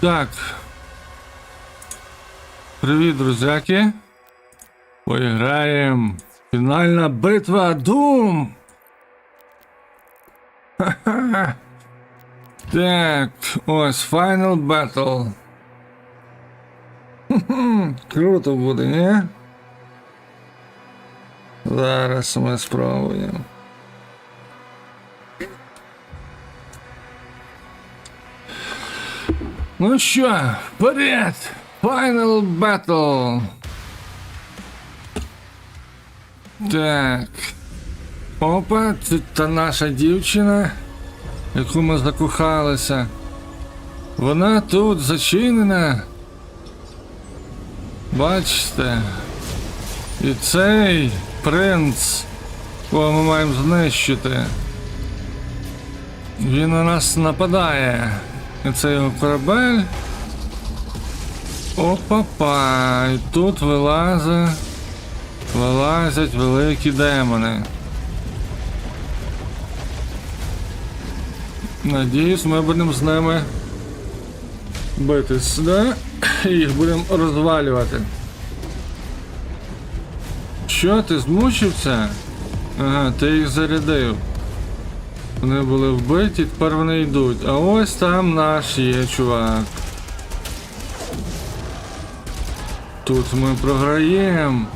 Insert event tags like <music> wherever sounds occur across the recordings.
Так. Привіт, друзяки. Поіграємо. Фінальна битва Doom. Ха-ха. <laughs> Так, ось Final Battle. <laughs> Круто буде, ні? Зараз ми спробуємо. Ну що, вперед! Final Battle! Так. Опа, це та наша дівчина, яку ми закохалися. Вона тут зачинена. Бачите. І цей принц, кого ми маємо знищити. Він на нас нападає. Це його корабель. Опа-па. І тут вилазить. Вилазять великі демони. Надіюсь, ми будемо з ними битись, да? І їх будемо розвалювати. Що, ти змучився? Ага, ти їх зарядив. Вони були вбиті, тепер вони йдуть. А ось там наш є чувак. Тут ми програємо.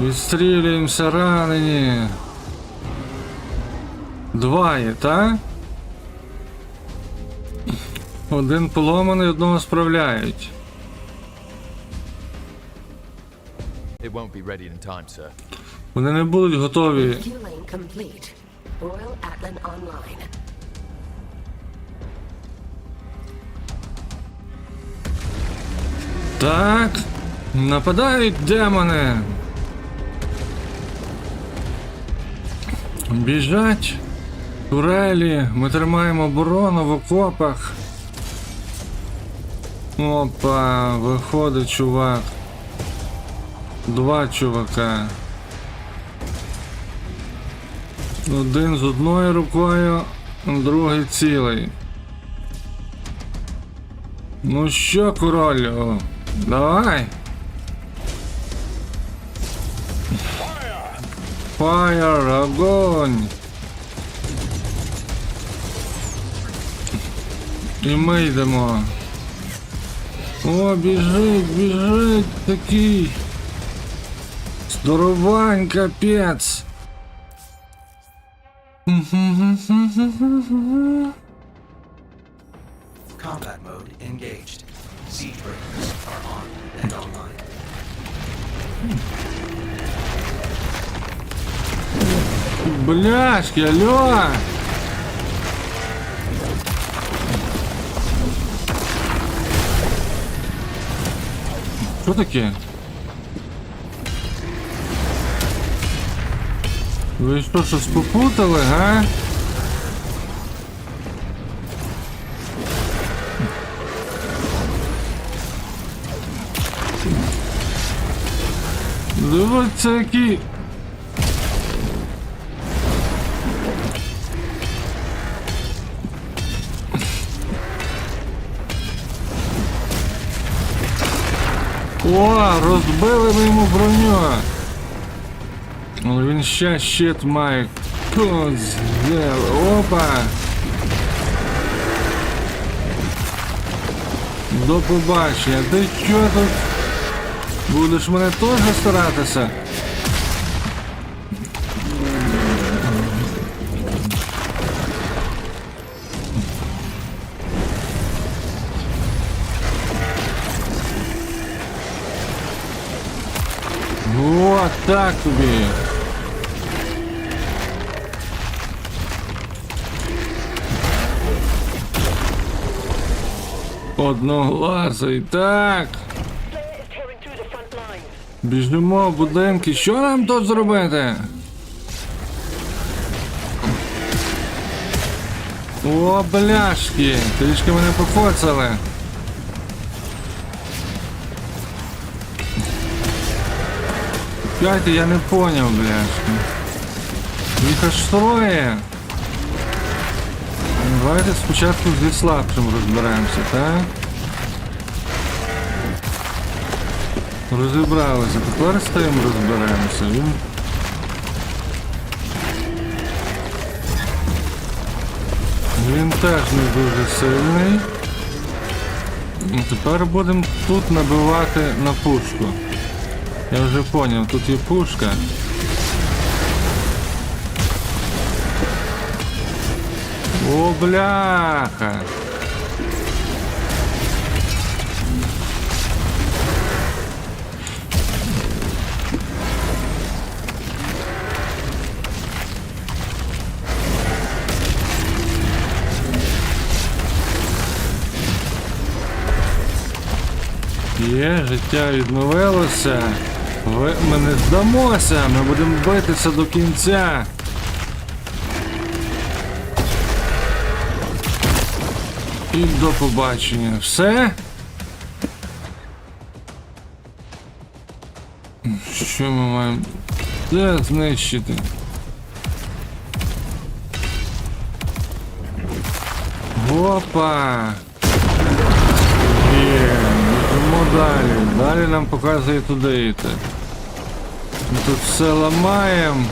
Відстрілюємося ранені. Два є, так? Один поломаний, одного справляють. Вони не будуть готові. Royal Atlan online. Так. Нападають демони. Біжать. Турелі. Ми тримаємо оборону в окопах. Опа, виходить чувак. Два чувака. Один з одною рукою, другий цілий. Ну що, королю? Давай. Фаєр, огонь. І ми йдемо. О, біжить, біжить такий. Здоровань, капець. Combat mode engaged. Siege breakers are on and online. Бляшки, алло! Що таке? Ви що, щось попутали, га? Дивіться, які О, розбили ми йому броню. Але він ще щит має. Опа. До побачення. Ти що тут? Будеш мене теж старатися? Вот так тобі. Одноглазий, так. Біжимо в будинки. Що нам тут зробити? О, бляшки! Трішки мене покоцали. Чекайте, я не поняв, бляшки. Їх аж троє. Давайте спочатку зі слабшим розбираємося, так? Розібралися, тепер з тим розберемося. Він теж не дуже сильний. І Тепер будемо тут набивати на пушку. Я вже зрозумів, тут є пушка. О, бляха! Є, життя відновилося. Ви, ми не здамося, ми будемо битися до кінця. І до побачення. Все? Що ми маємо? Де знищити? Опа! Є, йдемо далі. Далі нам показує туди йти. Ми тут все ламаємо.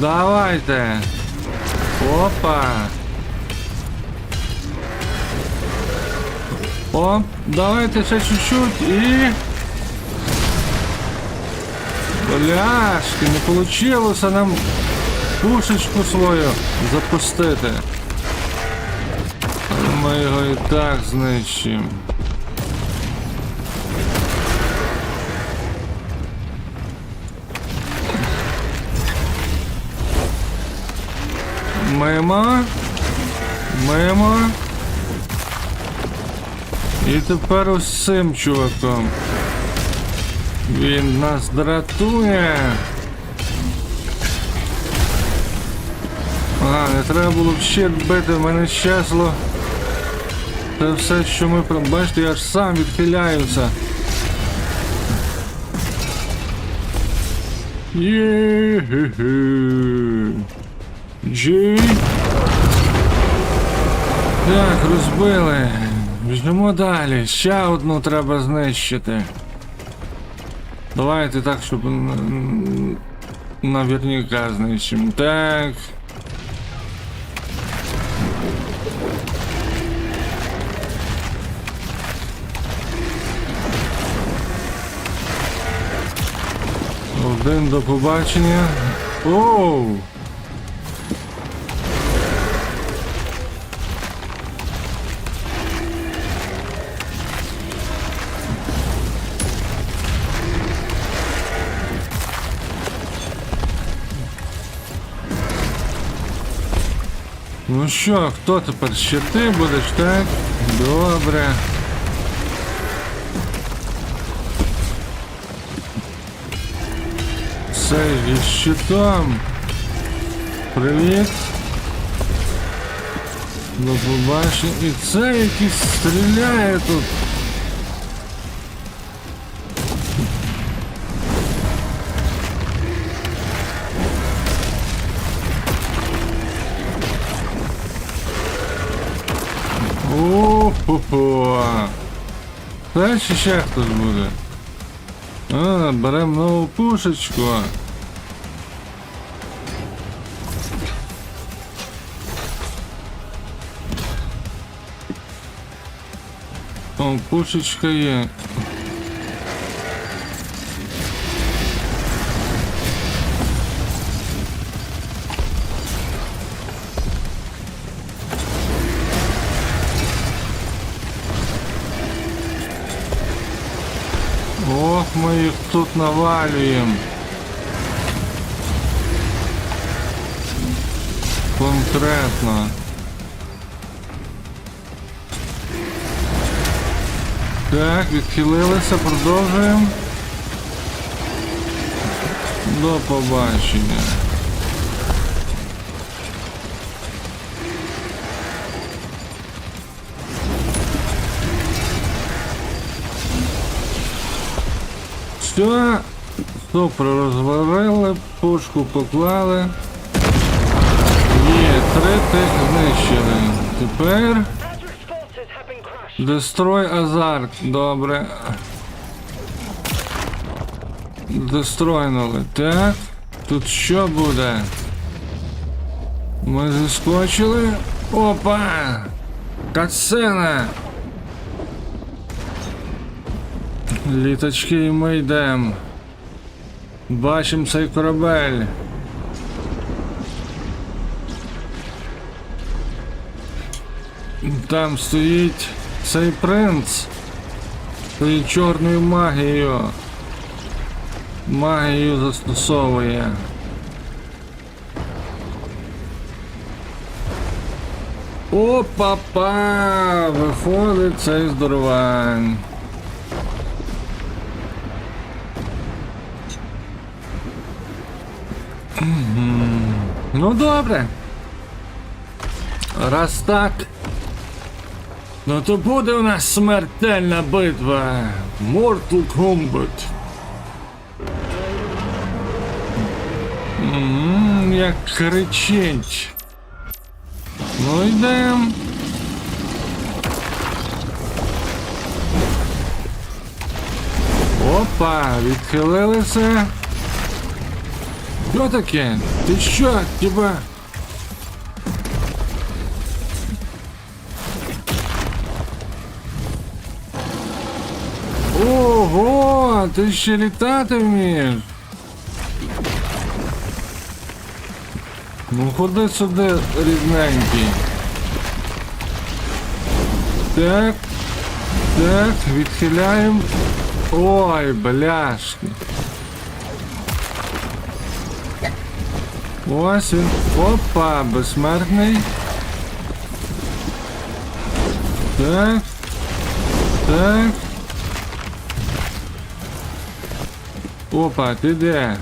Давайте. Опа. О, давайте ще чуть-чуть і... Бляшки, не получилося нам пушечку свою запустити. Але ми його і так знищимо. Мимо. Мимо. І тепер цим чуваком. Він нас дратує. А, не треба було в щит бити, в мене щесло. Це все, що ми Бачите, я ж сам відхиляюся. Є-хе-хе. Джі. Так, розбили. Біжимо далі. Ще одну треба знищити. Давайте так, щоб наверняка знищимо. Так. Один до побачення. Оу! Ну що, хто тепер ще ти будеш, так? Добре. Цей із щитом. Привіт. До побачення. І це якийсь стріляє тут. Далі ще хтось буде. А, беремо нову пушечку. О, пушечка є. Тут навалюємо. Конкретно. Так, відхилилися, продовжуємо. До побачення. Все, супер розварили, пушку поклали. Є, три знищили. Тепер. Дестрой азарт, добре. достройнули. Так. Тут що буде? Ми заскочили. Опа! Катсцена! Літочки і ми йдемо. Бачимо цей корабель. Там стоїть цей принц. Своєю чорною магією. Магію застосовує. Опа-па! Виходить цей здоровань. Ну добре. Раз так. Ну то буде у нас смертельна битва. Mortal Kombat. Ммм, як кричить. Ну йдем. Опа, відхилилися. Що таке? Ти що, тебе? Ого, ти ще літати вмієш? Ну ходи сюди, рідненький. Так. Так, відхиляємо. Ой, бляшки. Ось він. Опа, безсмертний. Так. Так. Опа, ти де?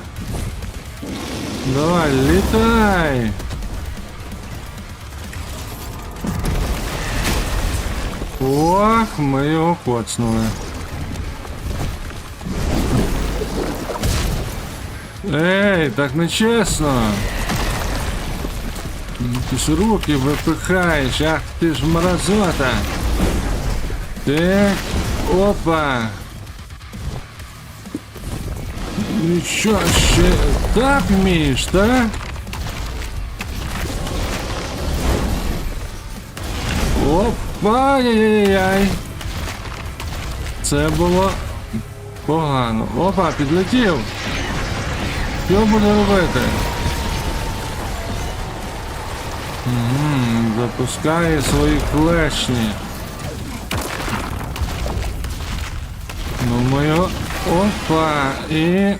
Давай, літай! Ох, ми його коцнули. Ей, так нечесно. Ну, Ти ж руки випихаєш, ах ти ж мразота. Так, опа. Нічого ще так вмієш, так? Опа, яй-яй-яй. Це було погано. Опа, підлетів. Що буде робити? М, Запускає свої клешні. Ну його... Опа! І...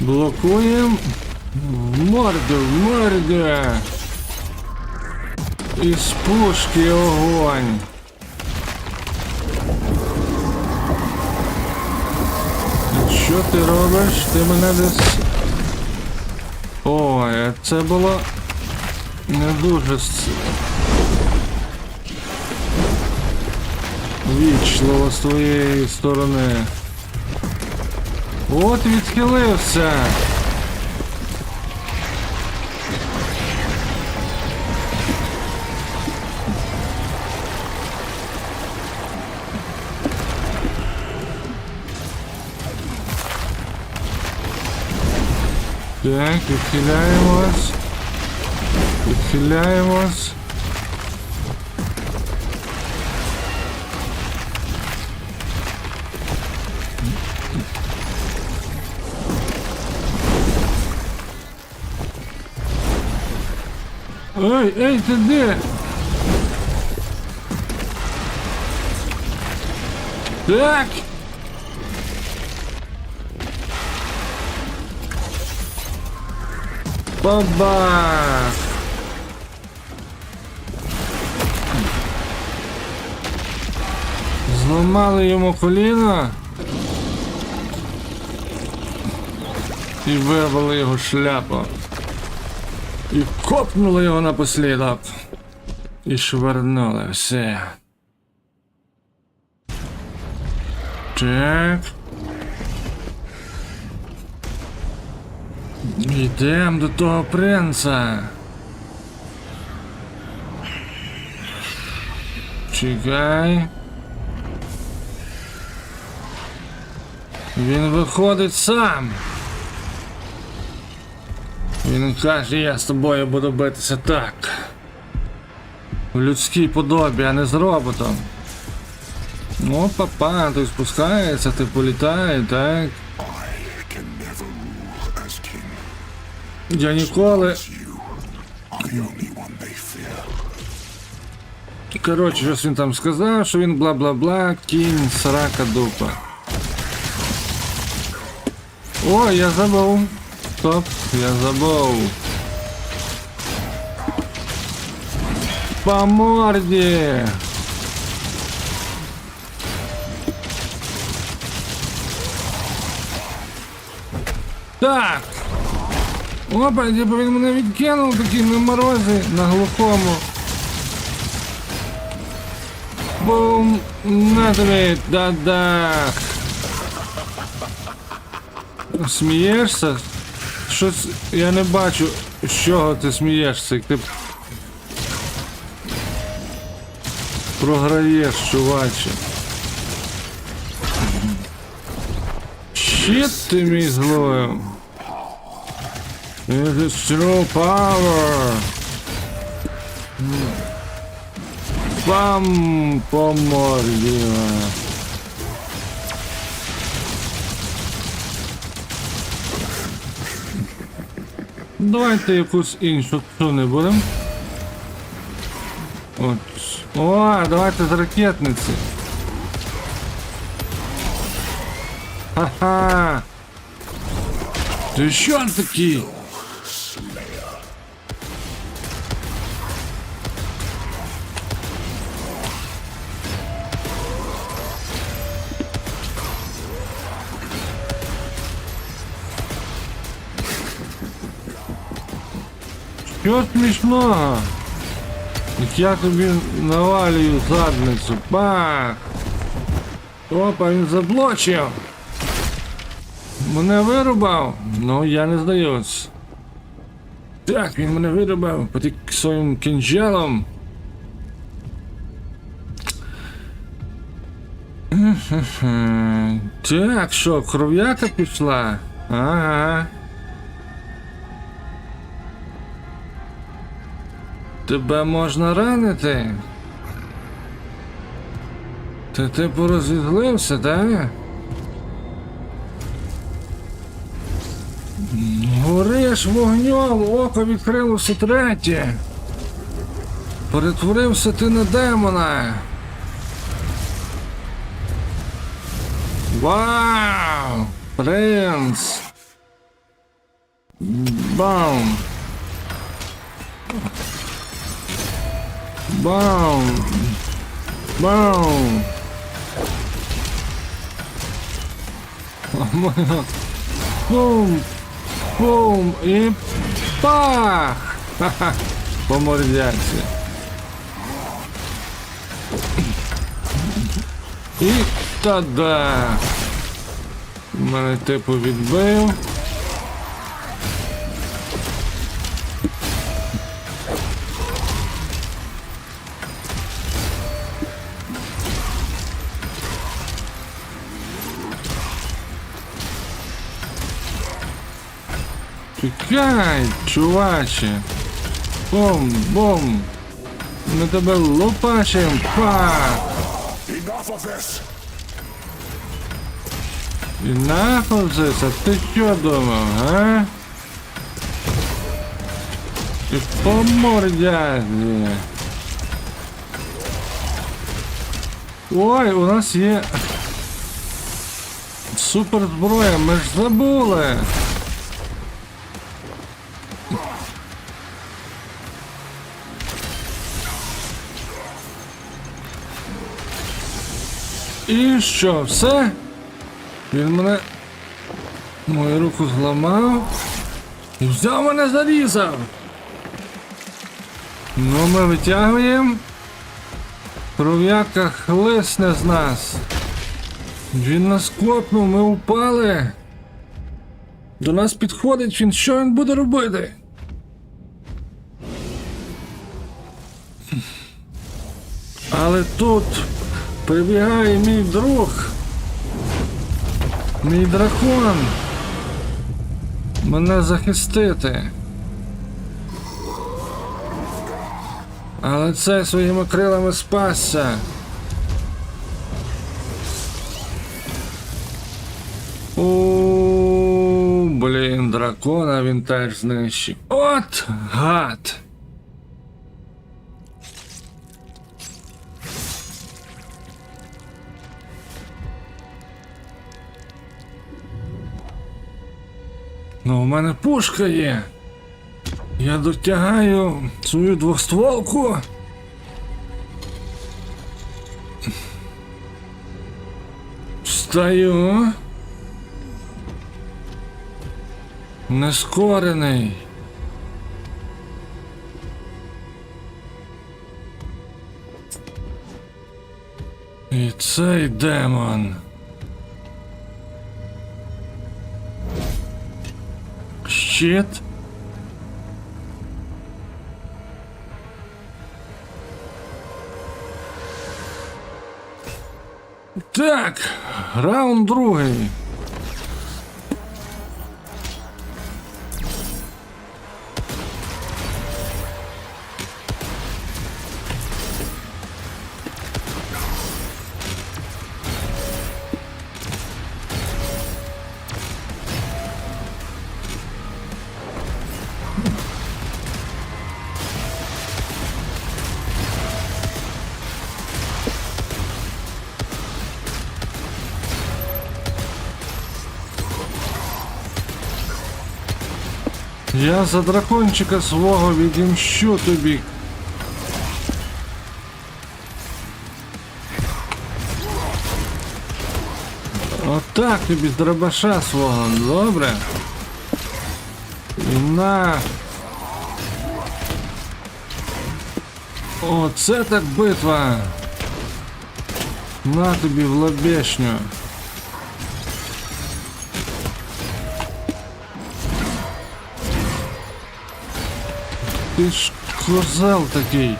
Блокуємо. В морду, в морду. Із пушки огонь. Що ти робиш? Ти мене десь. А це було не дуже вічливо з твоєї сторони. От відхилився. Так, відхиляємось. Відхиляємось. Ей, ей, ти де? Так. Бабах! Зламали йому коліно і вирвали його шляпу. І копнули його напослідок. І швирнули все. Так. Йдемо до того принца. Чекай. Він виходить сам. Він каже, я з тобою буду битися так. В людській подобі, а не з роботом. Ну, папа, той спускається, ти політає, так? Я ніколи. You are the only one they fear. Коротше, щось він там сказав, що він бла-бла-бла, кінь, срака дупа. О, я забув. Стоп, я забув. По морді. Так. Опа, типу він мене відкинув такий на морозі, на глухому. Бум! На тобі, да-да! Смієшся? Щось я не бачу, з чого ти смієшся, як ти програєш, чуваче. Щит ти мій злою. It is true power. Бам по морді. Давайте якусь іншу цю не будемо. О, давайте з ракетниці. Ха-ха. Ти що такий? Що смішного? Я тобі навалюю задницю. Пах! Опа, він заблочив. Мене вирубав. Ну, я не здаюсь. Так, він мене вирубав потік своїм. Хе-хе-хе. Так, що, кров'яка пішла? Ага. Тебе можна ранити? Ти типу розізлився, так? Гориш вогнем, око відкрилося третє. Перетворився ти на демона. Вау! Принц! Бам! Бам! Бам! Бум! Бум! І пах! Ха-ха! <laughs> По мордяці. І та-да! Мене типу відбив. Чекай, чуваче. Бум. Ми тебе. Пах! Enough. І нахуй це, а ти що думав, а? І по мордязі. Ой, у нас є суперзброя, ми ж забули. І що, все? Він мене мою руку зламав і взяв мене зарізав. Ну, ми витягуємо. Кров'яка хлисне з нас. Він нас копнув, ми упали. До нас підходить він, що він буде робити? Але тут прибігає мій друг. Мій дракон. Мене захистити. Але цей своїми крилами спасся. О, блін, дракона він теж знищив. От гад. Ну, у мене пушка є. Я дотягаю свою двостволку. Встаю. Нескорений. І цей демон. Щит. Так, раунд другий. Я за дракончика свого відімщу тобі. Отак тобі дробаша свого, добре. І на. Оце так битва. На тобі в лобешню. Ти ж козел такий.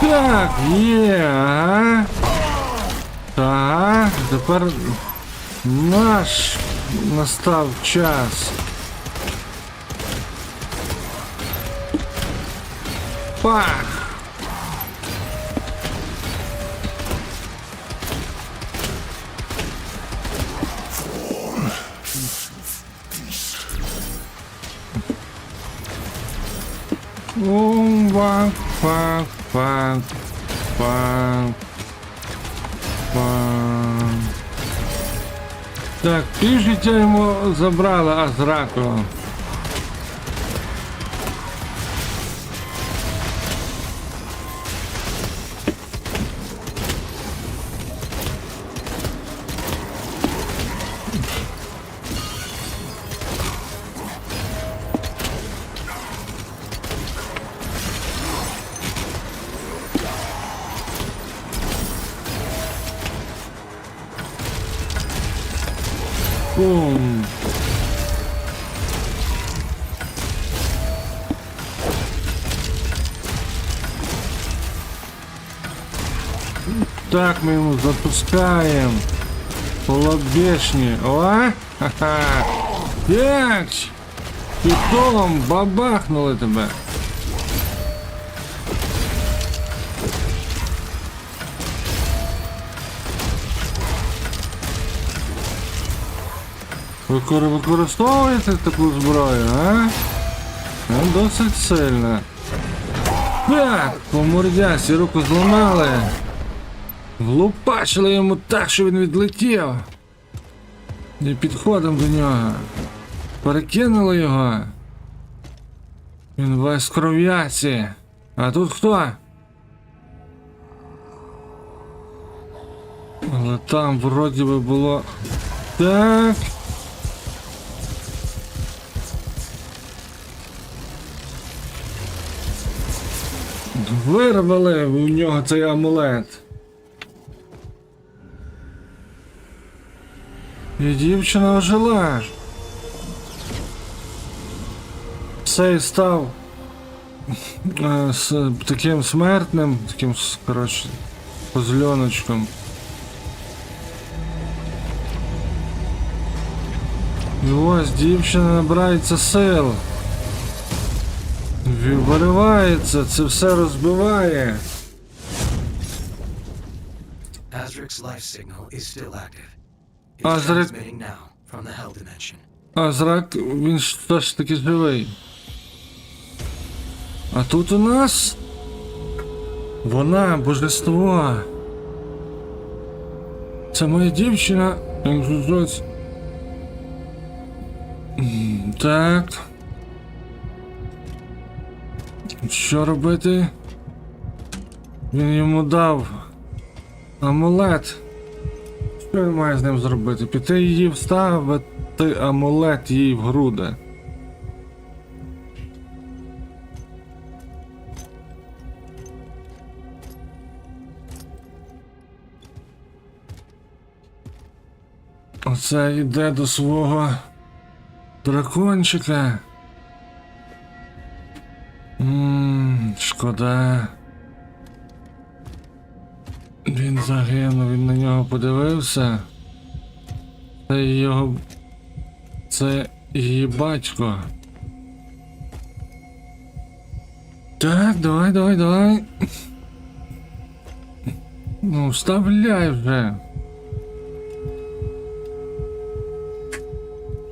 Так, є, ага. Так, тепер наш настав час. Пах! Ум, вак, вак, вак, вак, вак. Так, пишите ему забрала Азраку. Ми йому запускаємо. По лобешні. О! Ха-ха! Як? Питом бабахнули тебе. Ви використовуєте таку зброю, а? Ну, досить сильно. Так, по мордясі руку зламали. Влупачили йому так, що він відлетів. І підходимо до нього. Перекинули його. Він весь кров'яці. А тут хто? Але там вроді би було. Так. Вирвали у нього цей амулет. І дівчина ожила. Цей став е, з таким смертним, таким, коротше, козльоночком. І ось дівчина набирається сил. Виривається, це все розбиває. Azric's life signal is still active. А зрак, він все ж таки живий. А тут у нас. Вона, божество. Це моя дівчина. Так. Що робити? Він йому дав амулет. Що він має з ним зробити? Піти її вставити амулет їй в груди. Оце йде до свого дракончика. Ммм, шкода. Він загинув, він на нього подивився. Це його. Це її батько. Так, давай, давай, давай. Ну, вставляй вже.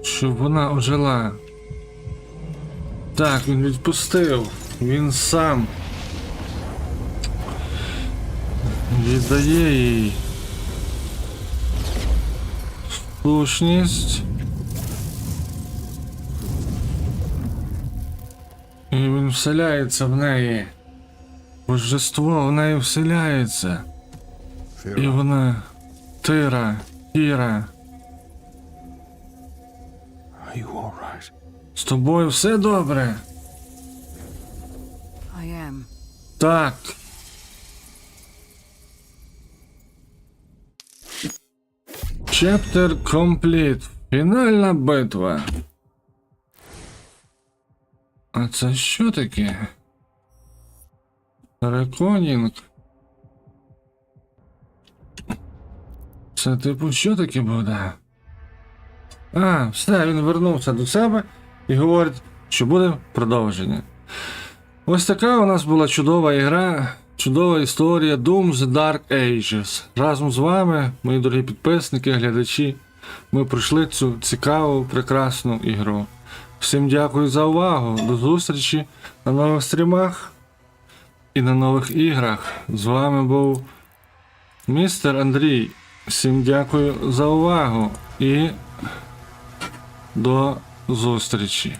Щоб вона ожила. Так, він відпустив. Він сам. Віддає їй. Слушність. І він вселяється в неї. Божество в неї вселяється. І вона. Тира, Кіра. Are you alright? З тобою все добре? I am. Так. Chapter complete. Фінальна битва. А це що таке? Реконінг. Це типу що таке буде? А, все, він вернувся до себе і говорить, що буде продовження. Ось така у нас була чудова ігра, чудова історія Doom The Dark Ages. Разом з вами, мої дорогі підписники, глядачі, ми пройшли цю цікаву, прекрасну ігру. Всім дякую за увагу. До зустрічі на нових стрімах і на нових іграх. З вами був містер Андрій. Всім дякую за увагу і до зустрічі.